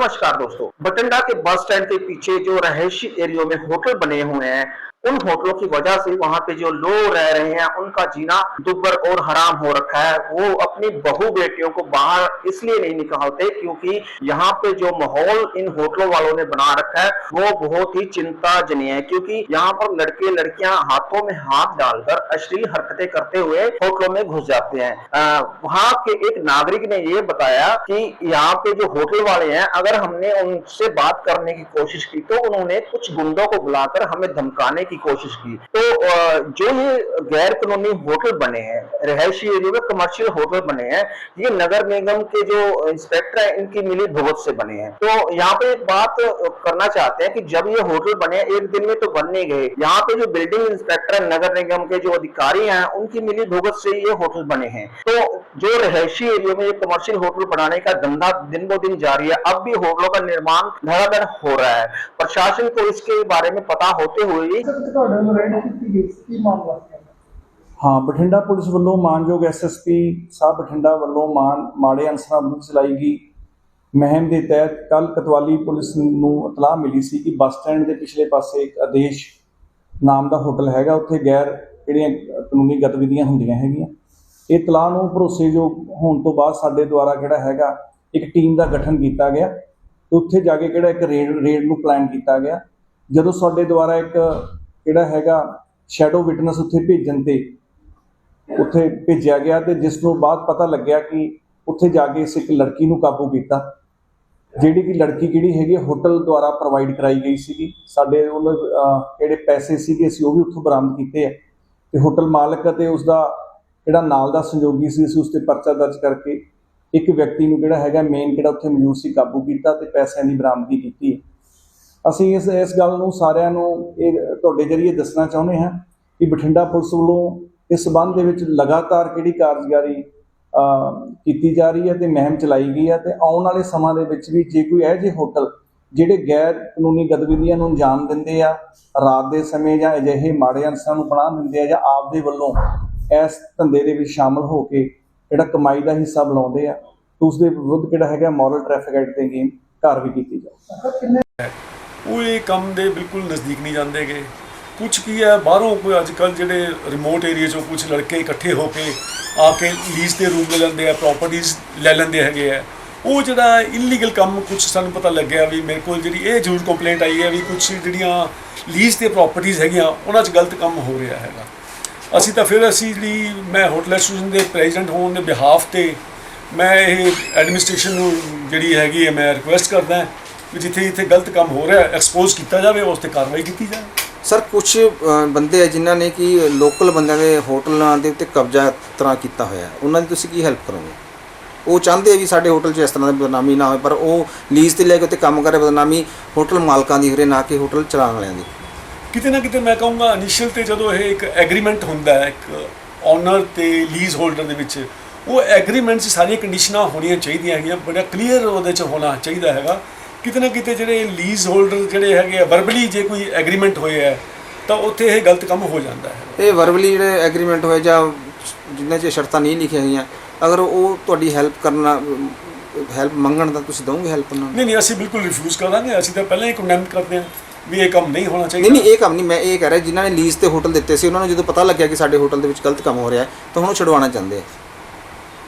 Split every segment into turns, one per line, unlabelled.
नमस्कार दोस्तों बठिंडा के बस स्टैंड के पीछे जो रहायशी एरियो में होटल बने हुए हैं उन होटलों की वजह से वहाँ पे जो लोग रह रहे हैं, उनका जीना दुब्बर और हराम हो रखा है। वो अपनी बहू बेटियों को बाहर इसलिए नहीं निकालते क्योंकि यहाँ पे जो माहौल इन होटलों वालों ने बना रखा है, वो बहुत ही चिंताजनक है क्योंकि यहाँ पर लड़के लड़कियाँ हाथों में हाथ डालकर अश्लील हरकतें करते हुए होटलों में घुस जाते हैं। वहाँ के एक नागरिक ने ये बताया कि यहाँ पे जो होटल वाले हैं, अगर हमने उनसे बात करने की कोशिश की तो उन्होंने कुछ गुंडों को बुलाकर हमें धमकाने की कोशिश की। तो जो ये गैर कानूनी होटल बने हैं, रिहायशी एरिया में कमर्शियल होटल बने हैं, ये नगर निगम के जो इंस्पेक्टर हैं, इनकी मिली भुगत से बने हैं। तो यहाँ पे एक बात करना चाहते हैं कि जब ये होटल बने, एक दिन में तो बन नहीं गए। यहाँ पे जो बिल्डिंग इंस्पेक्टर है, नगर निगम के जो अधिकारी हैं, उनकी मिली भुगत से ये होटल बने हैं। तो जो रिहायशी एरिया में ये कमर्शियल होटल बनाने का धंधा दिन ब दिन जारी है, अब भी होटलों का निर्माण धड़ाधड़ हो रहा है। प्रशासन को इसके बारे में पता होते हुए
ਸਰ, ਤੁਹਾਡੇ ਵੱਲੋਂ ਰੇਡ ਕੀਤੀ ਗਈ ਸੀ? ਕੀ ਮਾਮਲਾ ਸੀ?
ਹਾਂ, ਬਠਿੰਡਾ ਪੁਲਿਸ ਵੱਲੋਂ ਮਾਨਯੋਗ ਐਸਐਸਪੀ ਸਾਹਿਬ ਬਠਿੰਡਾ ਵੱਲੋਂ ਮਾਨ, ਮਾੜੇ ਅਨਸਰਾਂ ਵਿਰੁੱਧ ਚਲਾਈ ਗਈ। ਮਹਿਮ ਦੇ ਤਹਿਤ ਕੱਲ ਕਤਵਾਲੀ ਪੁਲਿਸ ਨੂੰ ਇਤਲਾਹ ਮਿਲੀ ਸੀ ਕਿ ਬੱਸ ਸਟੈਂਡ ਦੇ ਪਿਛਲੇ ਪਾਸੇ ਇੱਕ ਆਦੇਸ਼ ਨਾਮ ਦਾ ਹੋਟਲ ਹੈਗਾ। ਉੱਥੇ ਗੈਰ ਜਿਹੜੀਆਂ ਕਾਨੂੰਨੀ ਗਤੀਵਿਧੀਆਂ ਹੁੰਦੀਆਂ ਹੈਗੀਆਂ। ਇਹ ਇਤਲਾਹ ਨੂੰ ਭਰੋਸੇਯੋਗ ਹੋਣ ਤੋਂ ਬਾਅਦ ਸਾਡੇ ਦੁਆਰਾ ਜਿਹੜਾ ਹੈਗਾ, ਇੱਕ ਟੀਮ ਦਾ ਗਠਨ ਕੀਤਾ ਗਿਆ ਤੇ ਉੱਥੇ ਜਾ ਕੇ ਕਿਹੜਾ ਇੱਕ ਰੇਡ ਰੇਡ ਨੂੰ ਪਲਾਨ ਕੀਤਾ ਗਿਆ। ਜਦੋਂ ਸਾਡੇ ਦੁਆਰਾ ਇੱਕ ਜਿਹੜਾ ਹੈਗਾ ਸ਼ੈਡੋ ਵਿਟਨੈਸ ਉੱਥੇ ਭੇਜਣ ਤੇ ਉੱਥੇ ਭੇਜਿਆ ਗਿਆ ਤੇ ਜਿਸ ਨੂੰ ਬਾਅਦ ਪਤਾ ਲੱਗਿਆ ਕਿ ਉੱਥੇ ਜਾ ਕੇ ਇਸ ਇੱਕ ਲੜਕੀ ਨੂੰ ਕਾਬੂ ਕੀਤਾ, ਜਿਹੜੀ ਕਿ ਲੜਕੀ ਕਿਹੜੀ ਹੈਗੀ ਹੋਟਲ ਦੁਆਰਾ ਪ੍ਰੋਵਾਈਡ ਕਰਾਈ ਗਈ ਸੀਗੀ। ਸਾਡੇ ਉਹਨਾਂ ਜਿਹੜੇ ਪੈਸੇ ਸੀਗੇ ਅਸੀਂ ਉਹ ਵੀ ਉੱਥੋਂ ਬਰਾਮਦ ਕੀਤੇ ਆ। ਤੇ ਹੋਟਲ ਮਾਲਕ ਅਤੇ ਉਸ ਦਾ ਜਿਹੜਾ ਨਾਲ ਦਾ ਸੰਯੋਗੀ ਸੀ, ਅਸੀਂ ਉਸ ਤੇ ਪਰਚਾ ਦਰਜ ਕਰਕੇ ਇੱਕ ਵਿਅਕਤੀ ਨੂੰ ਜਿਹੜਾ ਹੈਗਾ ਮੇਨ ਕਿਹੜਾ ਉੱਥੇ ਮੌਜੂਦ ਸੀ, ਕਾਬੂ ਕੀਤਾ ਤੇ ਪੈਸਿਆਂ ਦੀ ਬਰਾਮਦਗੀ ਕੀਤੀ ਅਸੀਂ ਇਸ ਇਸ ਗੱਲ ਨੂੰ ਸਾਰਿਆਂ ਨੂੰ ਇਹ ਤੁਹਾਡੇ ਜਰੀਏ ਦੱਸਣਾ ਚਾਹੁੰਦੇ ਹਾਂ ਕਿ ਬਠਿੰਡਾ ਪੁਲਿਸ ਵੱਲੋਂ ਇਸ ਸਬੰਧ ਦੇ ਵਿੱਚ ਲਗਾਤਾਰ ਕਿਹੜੀ ਕਾਰਜਕਾਰੀ ਕੀਤੀ ਜਾ ਰਹੀ ਹੈ ਤੇ ਮਹਿਮ ਚਲਾਈ ਗਈ ਹੈ ਤੇ ਆਉਣ ਵਾਲੇ ਸਮਾਂ ਦੇ ਵਿੱਚ ਵੀ ਜੇ ਕੋਈ ਇਹੋ ਜਿਹੇ ਹੋਟਲ ਜਿਹੜੇ ਗੈਰ ਕਾਨੂੰਨੀ ਗਤੀਵਿਧੀਆਂ ਨੂੰ ਅੰਜਾਮ ਦਿੰਦੇ ਆ, ਰਾਤ ਦੇ ਸਮੇਂ ਜਾਂ ਅਜਿਹੇ ਮਾੜੇ ਅਨਸਰਾਂ ਨੂੰ ਪਨਾਹ ਦਿੰਦੇ ਆ ਜਾਂ ਆਪ ਦੇ ਵੱਲੋਂ ਇਸ ਧੰਦੇ ਦੇ ਵਿੱਚ ਸ਼ਾਮਲ ਹੋ ਕੇ ਜਿਹੜਾ ਕਮਾਈ ਦਾ ਹਿੱਸਾ ਬਣਾਉਂਦੇ ਆ, ਤੇ ਉਸ ਦੇ ਵਿਰੁੱਧ ਕਿਹੜਾ ਹੈਗਾ ਮੋਰਲ ਟ੍ਰੈਫਿਕ ਐਕਟ ਦੇ ਅਗੇਨ ਵੀ ਕੀਤੀ ਜਾਵੇ
ਉਹ ਇਹ ਕੰਮ ਦੇ ਬਿਲਕੁਲ ਨਜ਼ਦੀਕ ਨਹੀਂ ਜਾਂਦੇਗੇ ਕੁਝ ਕੀ ਹੈ, ਬਾਹਰੋਂ ਕੋਈ ਅੱਜ ਕੱਲ ਜਿਹੜੇ ਰਿਮੋਟ ਏਰੀਆ ਚੋਂ ਕੁਝ ਲੜਕੇ ਇਕੱਠੇ ਹੋ ਕੇ ਆ ਕੇ ਲੀਜ਼ ਤੇ ਰੂਮ ਲੈ ਲੈਂਦੇ ਆ ਪ੍ਰਾਪਰਟੀਆਂ ਲੈ ਲੈਂਦੇ ਹੈਗੇ ਆ। ਉਹ ਜਿਹੜਾ ਇਲੀਗਲ ਕੰਮ ਕੁਝ ਸਾਨੂੰ ਪਤਾ ਲੱਗਿਆ ਵੀ ਮੇਰੇ ਕੋਲ ਜਿਹੜੀ ਇਹ ਜ਼ਰੂਰ ਕੰਪਲੇਂਟ ਆਈ ਹੈ ਵੀ ਕੁਝ ਜਿਹੜੀਆਂ ਲੀਜ਼ ਤੇ ਪ੍ਰਾਪਰਟੀਆਂ ਹੈਗੀਆਂ, ਉਹਨਾਂ 'ਚ ਗਲਤ ਕੰਮ ਹੋ ਰਿਹਾ ਹੈਗਾ। ਅਸੀਂ ਤਾਂ ਫਿਰ ਅਸੀਂ ਜਿਹੜੀ ਮੈਂ ਹੋਟਲ ਐਸੋਸੀਏਸ਼ਨ ਦੇ ਪ੍ਰੈਜ਼ੀਡੈਂਟ ਹੋਣ ਦੇ ਬਿਹਾਫ ਤੇ ਮੈਂ ਇਹ ਐਡਮਿਨਿਸਟ੍ਰੇਸ਼ਨ ਨੂੰ ਜਿਹੜੀ ਹੈਗੀ ਹੈ, ਮੈਂ ਰਿਕੁਐਸਟ ਕਰਦਾ। ਕਿ ਜਿੱਥੇ ਜਿੱਥੇ ਗਲਤ ਕੰਮ ਹੋ ਰਿਹਾ ਐਕਸਪੋਜ਼ ਕੀਤਾ ਜਾਵੇ ਉਸ ਤੇ ਕਾਰਵਾਈ ਕੀਤੀ ਜਾਵੇ।
ਸਰ ਕੁਝ ਬੰਦੇ ਆ ਜਿਨ੍ਹਾਂ ਨੇ ਕਿ ਲੋਕਲ ਬੰਦਿਆਂ ਦੇ ਹੋਟਲਾਂ ਦੇ ਉੱਤੇ ਕਬਜ਼ਾ ਤਰ੍ਹਾਂ ਕੀਤਾ ਹੋਇਆ ਹੈ। ਉਹਨਾਂ ਦੀ ਤੁਸੀਂ ਕੀ ਹੈਲਪ ਕਰੋਗੇ? ਉਹ ਚਾਹੁੰਦੇ ਆ ਵੀ ਸਾਡੇ ਹੋਟਲ 'ਚ ਇਸ ਤਰ੍ਹਾਂ ਦੀ ਬਦਨਾਮੀ ਨਾ ਹੋਵੇ ਪਰ ਉਹ ਲੀਜ਼ ਤੇ ਲੈ ਕੇ ਉੱਤੇ ਕੰਮ ਕਰੇ ਬਦਨਾਮੀ ਹੋਟਲ ਮਾਲਕਾਂ ਦੀ ਹੋਰੇ ਨਾ ਕਿ ਹੋਟਲ ਚਲਾਉਣ ਵਾਲਿਆਂ ਦੀ।
ਕਿਤੇ ਨਾ ਕਿਤੇ ਮੈਂ ਕਹੂੰਗਾ ਇਨੀਸ਼ੀਅਲ ਤੇ ਜਦੋਂ ਇਹ ਇੱਕ ਐਗਰੀਮੈਂਟ ਹੁੰਦਾ ਹੈ ਇੱਕ ਓਨਰ ਤੇ ਲੀਜ਼ ਹੋਲਡਰ ਦੇ ਵਿੱਚ ਉਹ ਐਗਰੀਮੈਂਟ 'ਚ ਸਾਰੀਆਂ ਕੰਡੀਸ਼ਨਾਂ ਹੋਣੀਆਂ ਚਾਹੀਦੀਆਂ ਹੈਗੀਆਂ ਬੜਾ ਕਲੀਅਰ ਉਹਦੇ 'ਚ ਹੋਣਾ ਚਾਹੀਦਾ ਹੈਗਾ। ਕਿਤੇ ਨਾ ਕਿਤੇ ਜਿਹੜੇ ਲੀਜ਼ ਹੋਲਡਰ ਜਿਹੜੇ ਹੈਗੇ ਆ ਵਰਬਲੀ ਜੇ ਕੋਈ ਐਗਰੀਮੈਂਟ ਹੋਇਆ ਹੈ ਤਾਂ ਉੱਥੇ ਇਹ ਗਲਤ ਕੰਮ ਹੋ ਜਾਂਦਾ ਹੈ।
ਇਹ ਵਰਬਲੀ ਜਿਹੜੇ ਐਗਰੀਮੈਂਟ ਹੋਏ ਜਾਂ ਜਿਨ੍ਹਾਂ 'ਚ ਸ਼ਰਤਾਂ ਨਹੀਂ ਲਿਖੀਆਂ ਹੋਈਆਂ ਅਗਰ ਉਹ ਤੁਹਾਡੀ ਹੈਲਪ ਕਰਨਾ ਹੈਲਪ ਮੰਗਣ ਤਾਂ ਤੁਸੀਂ ਦੋਗੇ ਹੈਲਪ ਉਹਨਾਂ ਨੂੰ?
ਨਹੀਂ ਨਹੀਂ ਅਸੀਂ ਬਿਲਕੁਲ ਰਿਫਿਊਜ਼ ਕਰਾਂਗੇ। ਅਸੀਂ ਤਾਂ ਪਹਿਲਾਂ ਹੀ ਕੰਡੈਮ ਕਰਦੇ ਹਾਂ ਵੀ ਇਹ ਕੰਮ ਨਹੀਂ ਹੋਣਾ ਚਾਹੀਦਾ।
ਨਹੀਂ ਨਹੀਂ ਇਹ ਕੰਮ ਨਹੀਂ। ਮੈਂ ਇਹ ਕਹਿ ਰਿਹਾ ਜਿਨ੍ਹਾਂ ਨੇ ਲੀਜ਼ ਤੇ ਹੋਟਲ ਦਿੱਤੇ ਸੀ ਉਹਨਾਂ ਨੂੰ ਜਦੋਂ ਪਤਾ ਲੱਗਿਆ ਕਿ ਸਾਡੇ ਹੋਟਲ ਦੇ ਵਿੱਚ ਗਲਤ ਕੰਮ ਹੋ ਰਿਹਾ ਹੈ ਤਾਂ ਹੁਣ ਉਹ ਛਡਵਾਉਣਾ ਚਾਹੁੰਦੇ ਆ।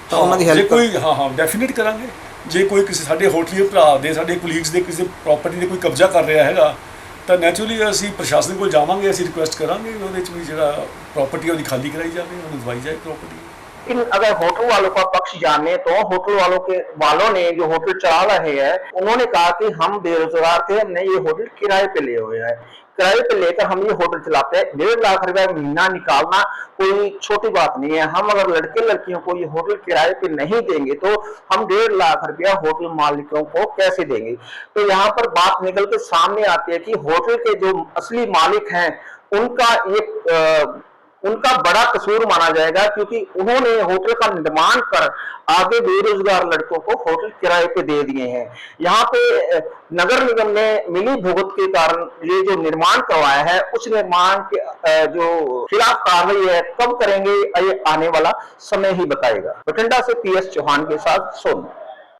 ਤਾਂ ਉਹਨਾਂ ਦੀ
ਜੇ
ਹੈਲਪ
ਕੋਈ ਹਾਂ ਹਾਂ ਡੈਫੀਨਿਟ ਕਰਾਂਗੇ। ਜੇ ਕੋਈ ਕਿਸੇ ਸਾਡੇ ਹੋਟਲੀਅਰ ਭਰਾ ਦੇ ਸਾਡੇ ਕੁਲੀਗਸ ਦੇ ਕਿਸੇ ਪ੍ਰਾਪਰਟੀ ਦੇ ਕੋਈ ਕਬਜ਼ਾ ਕਰ ਰਿਹਾ ਹੈਗਾ ਤਾਂ ਨੈਚੁਰਲੀ ਅਸੀਂ ਪ੍ਰਸ਼ਾਸਨ ਕੋਲ ਜਾਵਾਂਗੇ ਅਸੀਂ ਰਿਕੁਐਸਟ ਕਰਾਂਗੇ ਵੀ ਉਹਦੇ ਚ ਵੀ ਜਿਹੜਾ ਪ੍ਰਾਪਰਟੀ ਉਹਦੀ ਖਾਲੀ ਕਰਾਈ ਜਾਵੇ ਉਹਨੂੰ ਦਵਾਈ ਜਾਏ ਪ੍ਰਾਪਰਟੀ
लेकिन अगर होटल वालों का पक्ष जाने तो होटल वालों के वालों ने जो होटल चला रहे हैं उन्होंने कहा कि हम बेरोजगार थे हमने ये होटल किराए पे लिए हुए हैं किराए पर लेकर हम ये होटल चलाते हैं। डेढ़ लाख रुपए महीना निकालना कोई छोटी बात नहीं है। हम अगर लड़के लड़कियों को ये होटल किराए पे नहीं देंगे तो हम डेढ़ लाख रुपया होटल मालिकों को कैसे देंगे? तो यहाँ पर बात निकल के सामने आती है कि होटल के जो असली मालिक हैं, उनका एक उनका बड़ा कसूर माना जाएगा क्योंकि उन्होंने होटल का निर्माण कर आगे बेरोजगार लड़कों को होटल किराए पे दे दिए हैं। यहाँ पे नगर निगम ने मिली भुगत के कारण ये जो निर्माण करवाया है, उस निर्माण के जो खिलाफ कार्रवाई है, कब करेंगे, ये आने वाला समय ही बताएगा। बठिंडा से पी एस चौहान के साथ सोनू।